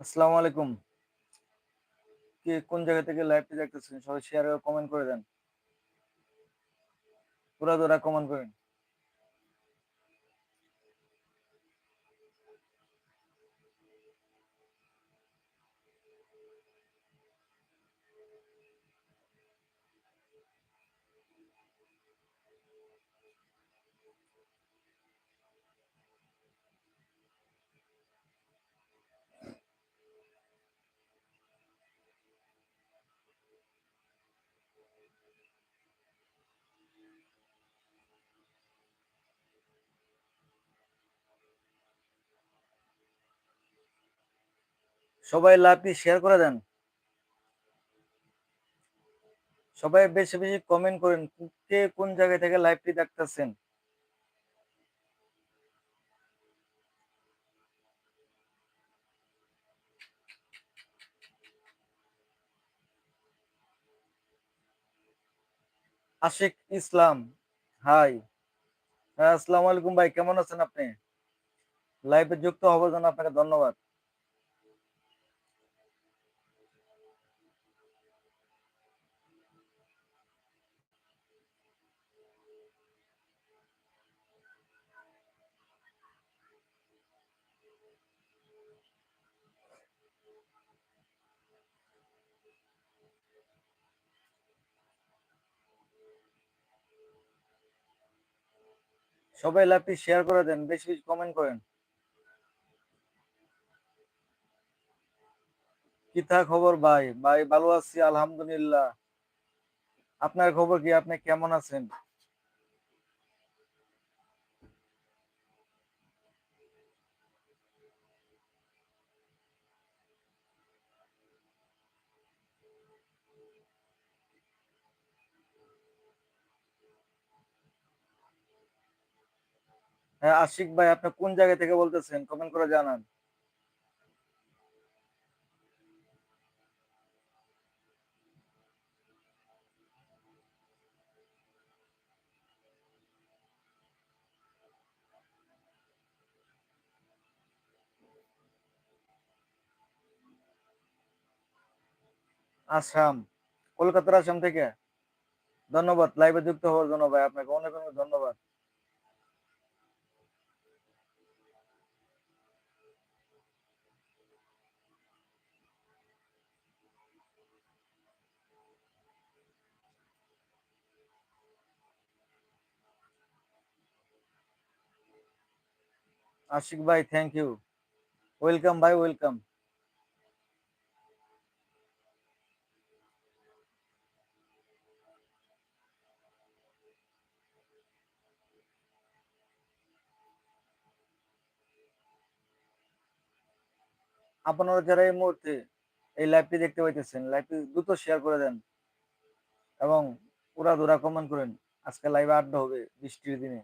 আসসালামু আলাইকুম কে কোন জায়গা থেকে লাইভটি দেখতেছেন, সবাই শেয়ার কমেন্ট করে দেন। পুরা দোরা কমেন্ট করেন। সবাই লাইভটি শেয়ার করে দেন। সবাই বেশি বেশি কমেন্ট করেন, কে কোন জায়গা থেকে লাইভটি দেখতেছেন? আশিক ইসলাম হাই হ্যাঁ আসসালামু আলাইকুম ভাই, কেমন আছেন আপনি? লাইভে যুক্ত হওয়ার জন্য আপনাকে ধন্যবাদ। সবাই লাইভটি শেয়ার করে দেন, বেশি বেশি কমেন্ট করেন। কি থা খবর ভাই? ভাই ভালো আছি, আলহামদুলিল্লাহ। আপনার খবর কি? আপনি কেমন আছেন? হ্যাঁ আশিক ভাই, আপনি কোন জায়গা থেকে বলতেছেন? কমেন্ট করে জানান। আসাম, কলকাতার আসাম থেকে। ধন্যবাদ লাইভে যুক্ত হওয়ার জন্য ভাই, আপনাকে অনেক অনেক ধন্যবাদ। আশিক ভাই থ্যাংক ইউ ওয়েলকাম ভাই ওয়েলকাম আপনারা যারা এই মুহূর্তে এই লাইভটি দেখতে পাইতেছেন লাইভটি দ্রুত শেয়ার করে দেন এবং পুরা দোরা কমেন্ট করেন, আজকে লাইভে আড্ডা হবে বৃষ্টির দিনে।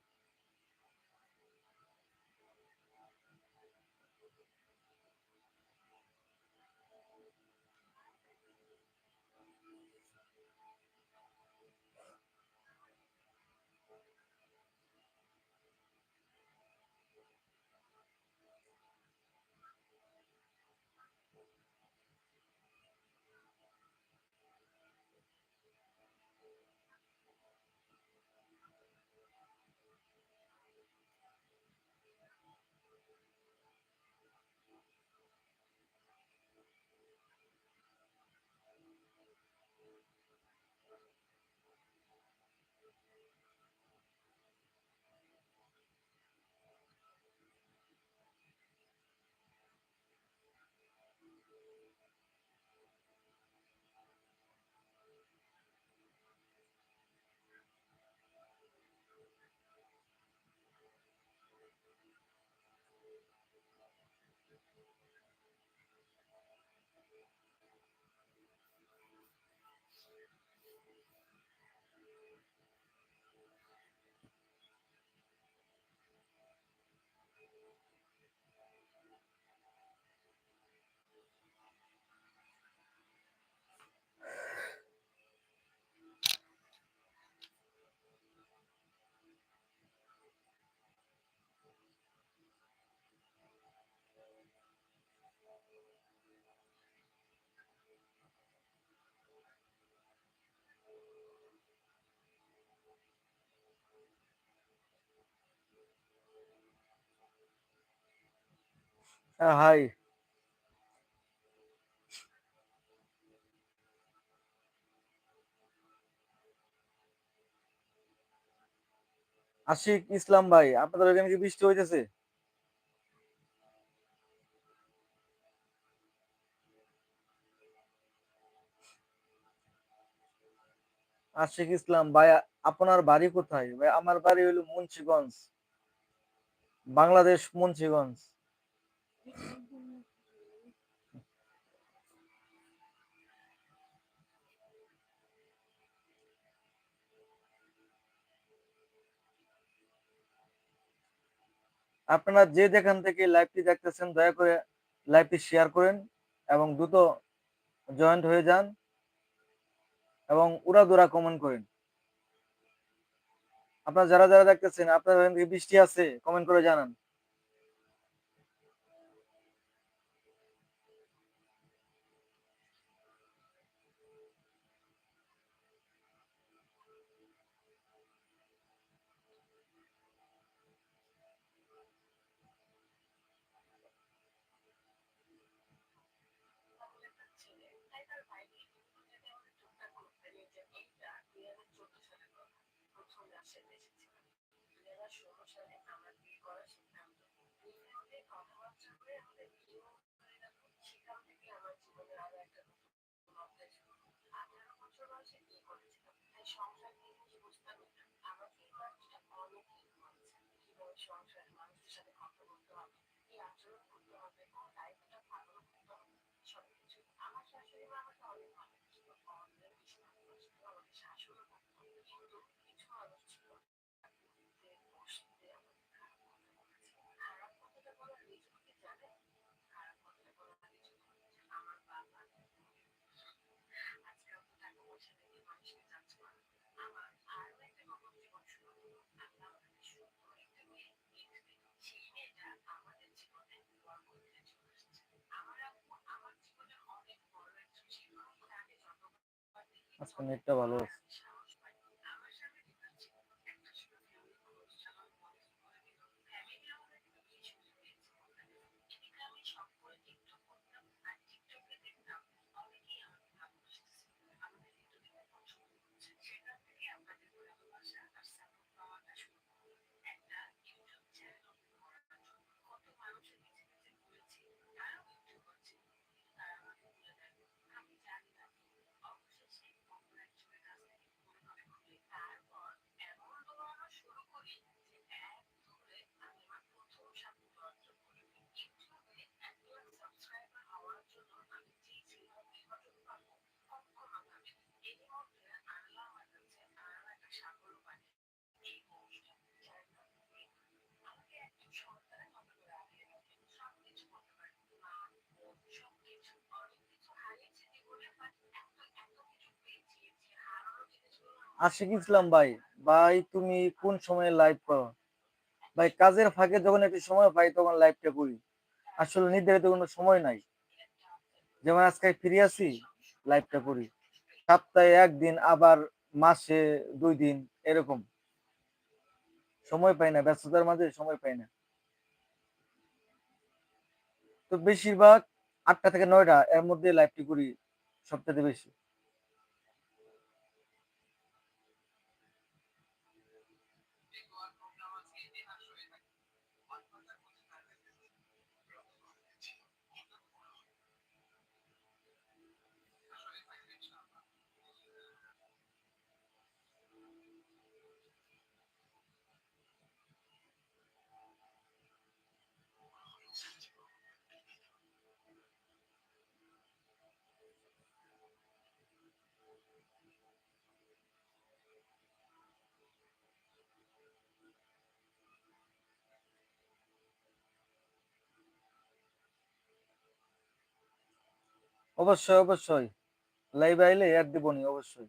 হাই আশিক ইসলাম ভাই, আপনাদের ওখানে কি বৃষ্টি হইতেছে? আশিক ইসলাম, ভাই, আপনার বাড়ি কোথায়? ভাই, আমার বাড়ি হলো মুন্সিগঞ্জ, বাংলাদেশ মুন্সিগঞ্জ। আপনারা যে যেখান থেকে লাইভটি দেখতেছেন, দয়া করে লাইভটি শেয়ার করেন এবং দ্রুত জয়েন্ট হয়ে যান এবং উড়া দুরা কমেন্ট করেন। আপনারা যারা যারা দেখতেছেন আপনার বৃষ্টি আছে কমেন্ট করে জানান। ব্যবসাতে এসেছিলাম দুই হাজার ষোলো সালে আমরা বিয়ে করার সিদ্ধান্ত কথাবার্তা করে আমাদের বিয়ে হয়ে গেল সেখান থেকে আমার জীবনে আরও একটা নতুন অধ্যায় শুরু আঠারো বছর বয়সে বিয়ে করেছিলাম তাই সংসার নিয়ে কিছু বুঝতাম আমাকে এই মানুষটা অনেক হেল্প করেছে কীভাবে সংসার মানুষের সাথে কথা বলতে হবে আজকে নেটটা ভালো আছে। আশিক ইসলাম ভাই ভাই তুমি কোন সময় লাইভ করো? ভাই কাজের ফাঁকে যখন একটু সময় পাই তখন লাইভটা করি। আসলে নির্ধারিত কোনো সময় নাই। যেমন আজকে ফিরে আছি লাইভটা করি। সপ্তাহে একদিন, আবার মাসে দুই দিন, এরকম। সময় পাই না, ব্যস্ততার মাঝে সময় পাই না। তো বেশিরভাগ আটটা থেকে নয়টা এর মধ্যে লাইভটি করি সবচেয়ে বেশি। অবশ্যই অবশ্যই। লাইভ আইলে অ্যাড দিবনি অবশ্যই।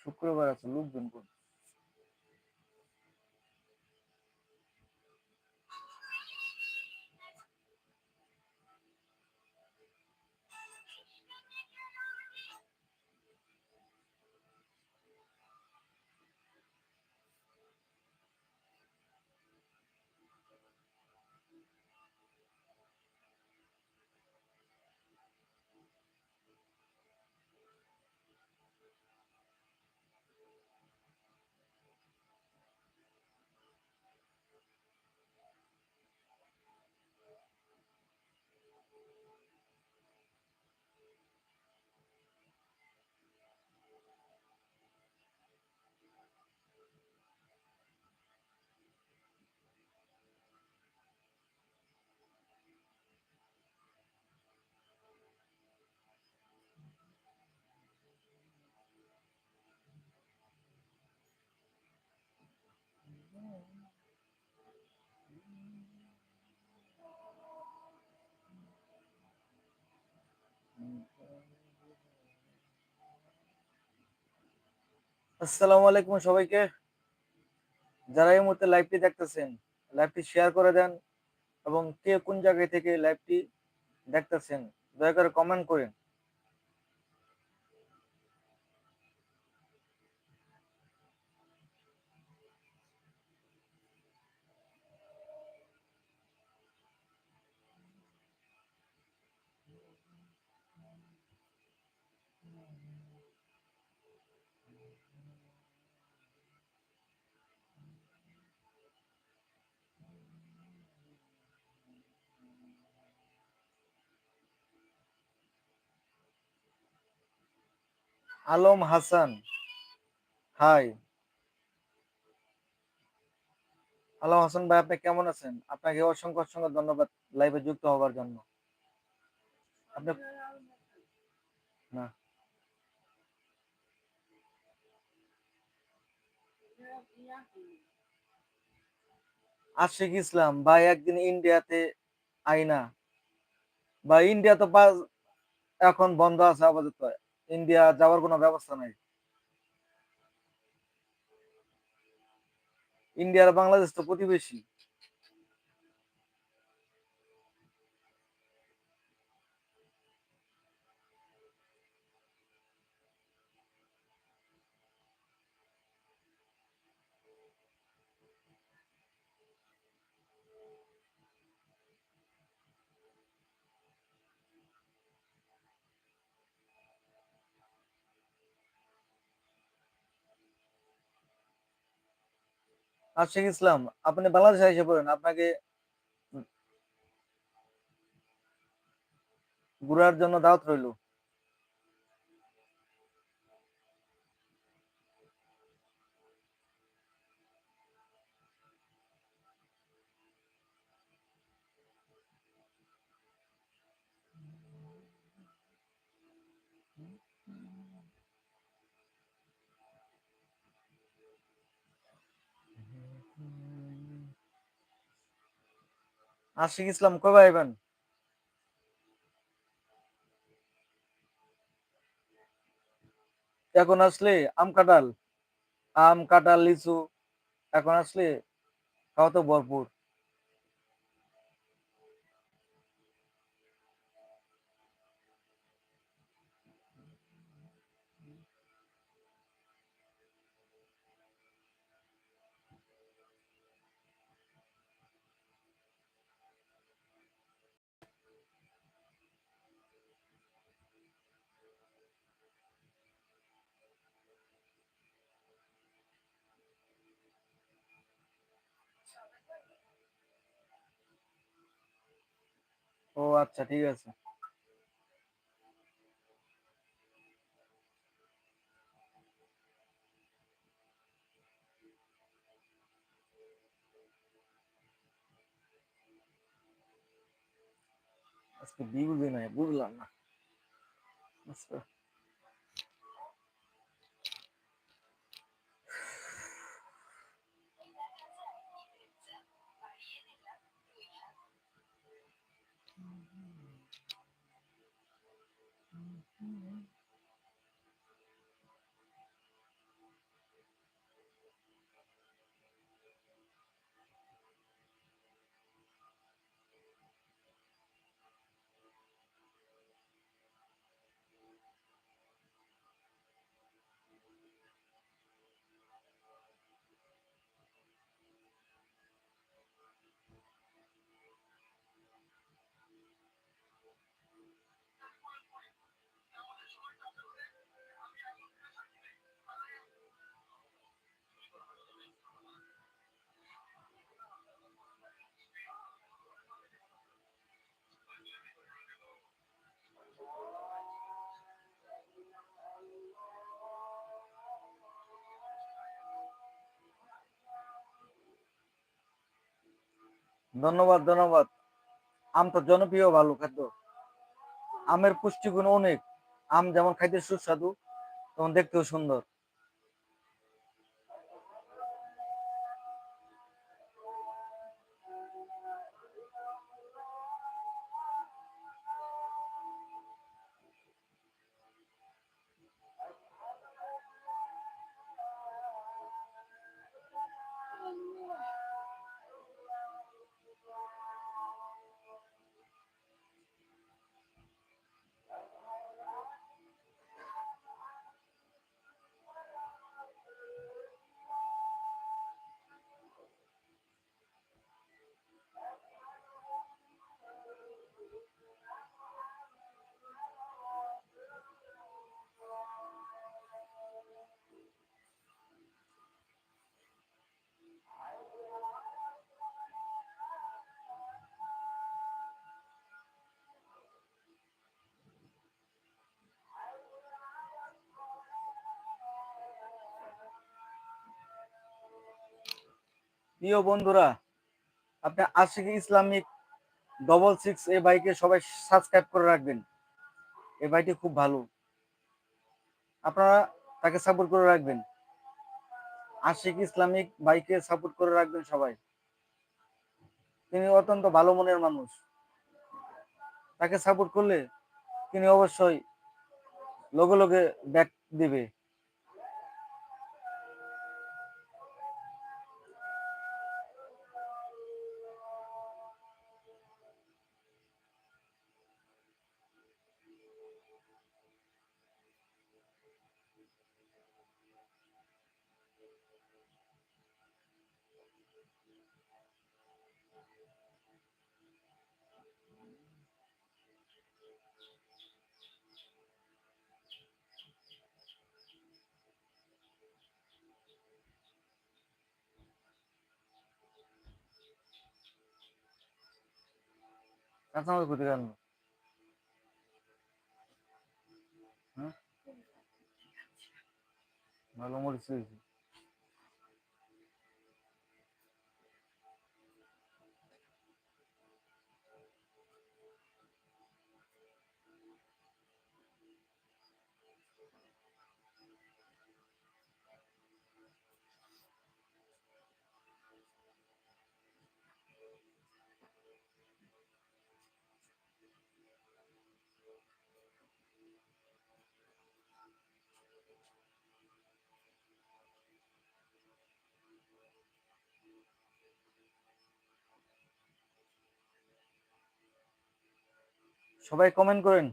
শুক্রবার আছে লোকজন কোন আসসালামু আলাইকুম সবাইকে। যারা এই মুহূর্তে লাইভটি দেখতেছেন লাইভটি শেয়ার করে দেন এবং কে কোন জায়গায় থেকে লাইভটি দেখতেছেন, দয়া করে কমেন্ট করেন। আলম হাসান। হাই আলম হাসান ভাই, আপনি কেমন আছেন? আপনাকে অসংখ্য অসংখ্য ধন্যবাদ লাইভে যুক্ত হওয়ার জন্য। আপনি না। আশিক ইসলাম, ভাই, একদিন ইন্ডিয়াতে আইনা। বা ইন্ডিয়া তো এখন বন্ধ আছে আপাতত। ইন্ডিয়া যাওয়ার কোনো ব্যবস্থা নাই। ইন্ডিয়া আর বাংলাদেশ তো প্রতিবেশী। আশিক ইসলাম আপনি বাংলাদেশে এসে পড়েন আপনাকে ঘুরার জন্য দাওয়াত রইল। আশিক ইসলাম কবে আইবেন এখন আসলে আম কাঁঠাল? আম, কাঁঠাল, লিচু। এখন আসলে? খাওয়া তো ভরপুর। ও আচ্ছা ঠিক আছে। আজকে বিউজি নাই বুঝলাম না। আচ্ছা। ধন্যবাদ ধন্যবাদ। আম তো জনপ্রিয় ভালো খাদ্য। আমের পুষ্টিগুণ অনেক। আম যেমন খাইতে সুস্বাদু, তেমন দেখতেও সুন্দর। প্রিয় বন্ধুরা, আপনি আশিক ইসলামিক ডবল সিক্স এই বাইকে সবাই সাবস্ক্রাইব করে রাখবেন। এই বাইকটি খুব ভালো। আপনারা তাকে সাপোর্ট করে রাখবেন। আশিক ইসলামিক বাইকে সাপোর্ট করে রাখবেন সবাই। তিনি অত্যন্ত ভালো মনের মানুষ। তাকে সাপোর্ট করলে তিনি অবশ্যই লগে লগে ব্যাক দিবে। কাঁচামাল কোথায় গেল ভালো মরিচ হয়েছে সবাই কমেন্ট করেন।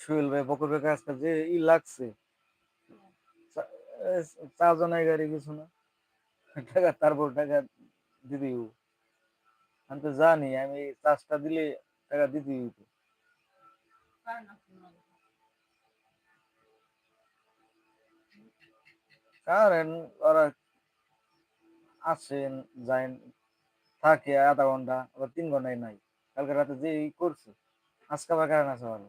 সুহেল ভাই বকর ভাই কাজটা যে ই লাগছে। চা- এ, জনাই গাড়ি কিছু না। টাকা তারপর টাকা দিদি আমি তো জানি আমি চাষটা দিলে টাকা দিতে হইতো কারণ ওরা আসেন যায় থাকে আধা ঘণ্টা আবার তিন ঘন্টায় নাই। কালকে রাতে যে করছে আজকে আবার কারণ আছে ভালো।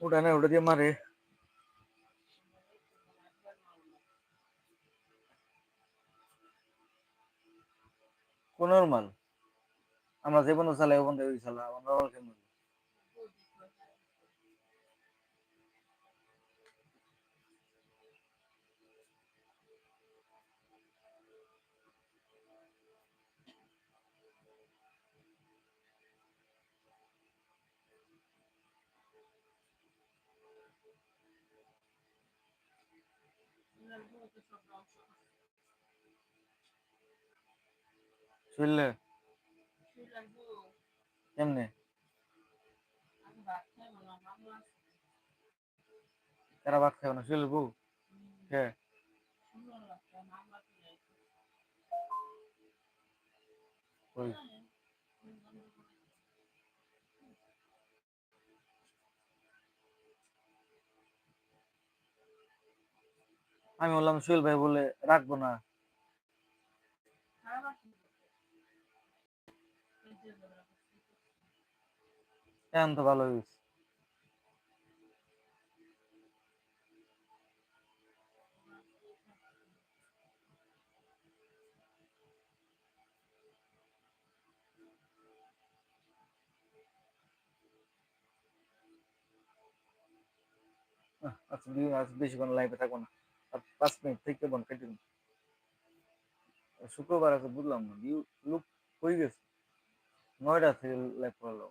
ওটা না ওটা দিয়ে মারে। কোন মাল আমরা যে বন্ধু চালাই ও বন্ধু ওই চালা আমরা আবার শুনলে কেমনে? তারা ভাত খাবে না? শুনলে বউ? ওই। আমি বললাম, সুহেল ভাই বলে রাখব না। এখন তো ভালো হয়েছে। আচ্ছা দুই আজ বেশিক্ষণ লাইভে থাকব না। পাঁচ মিনিট থেকে বোন কেটে। শুক্রবার আছে, বুঝলাম না। লুক হয়ে গেছে। নয়টা থেকে লাইভ করল।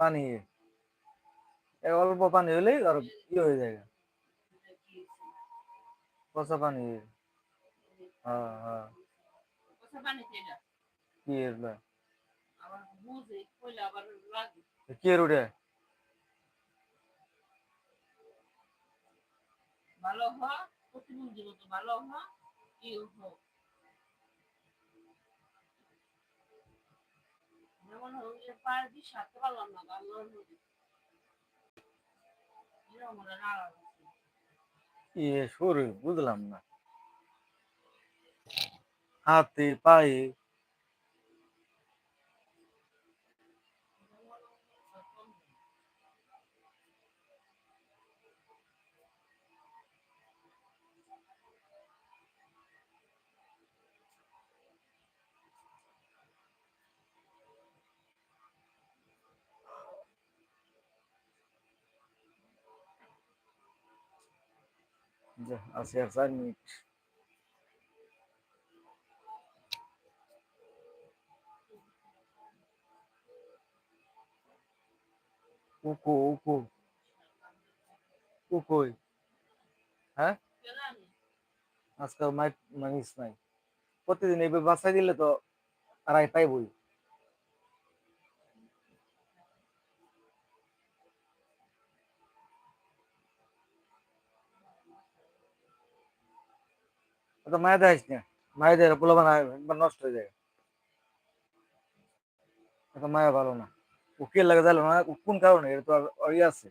পানি অল্প পানি হলেই আর ইয়ে হয়ে যায়। পচা পানি। হ্যাঁ হ্যাঁ। কি কি উঠে ভালো হ ভালো হ কি হোক। যেমন দিয়ে সারতে পারলাম না আল্লাহর নদী ইয়ে সরে বুঝলাম না। হাতে পায়ে আছে আর চার মিনিট। উকো উকো। উকোই। হ্যাঁ? আজকাল মাইক মানিস নাই। প্রতিদিন এইভাবে বাসায় দিলে তো আড়াই পাইবই তো মায়া দেয় না? মায়া দেয় পোলা বানায় একবার নষ্ট হয়ে যায়। এত মায়া ভালো না। উকিল লাগে জানো না। কোন কারণে? এটা তো আর ইয়ে আছে।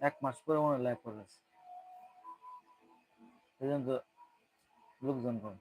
এক মাস পরে মনে লাইভ করে আছে এই জন্য তো লোকজন কম।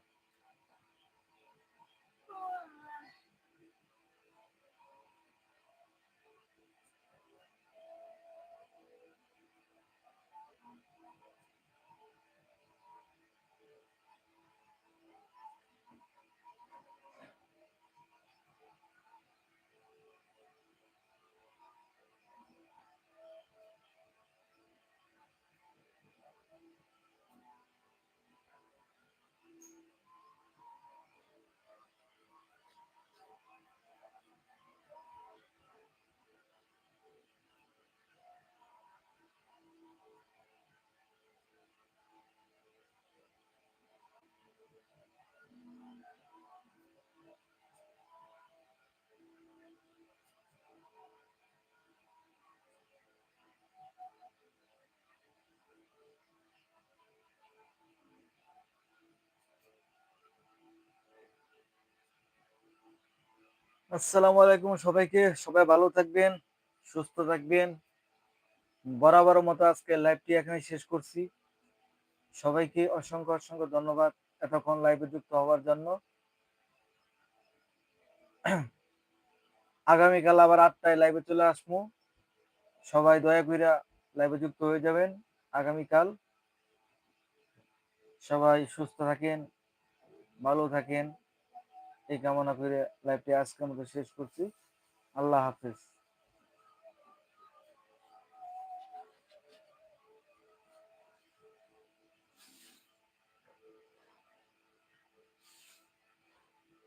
আসসালামু আলাইকুম সবাইকে। সবাই ভালো থাকবেন, সুস্থ থাকবেন। বরাবর মতো আজকে লাইভটি এখানে শেষ করছি। সবাইকে অসংখ্য অসংখ্য ধন্যবাদ এতক্ষণ লাইভে যুক্ত হওয়ার জন্য। আগামীকাল আবার আটটায় লাইভে চলে আসব। সবাই দয়া করে লাইভে যুক্ত হয়ে যাবেন আগামীকাল। সবাই সুস্থ থাকেন, ভালো থাকেন। এই কামনা করে লাইভটি আজকে মতো শেষ করছি। আল্লাহ হাফেজ।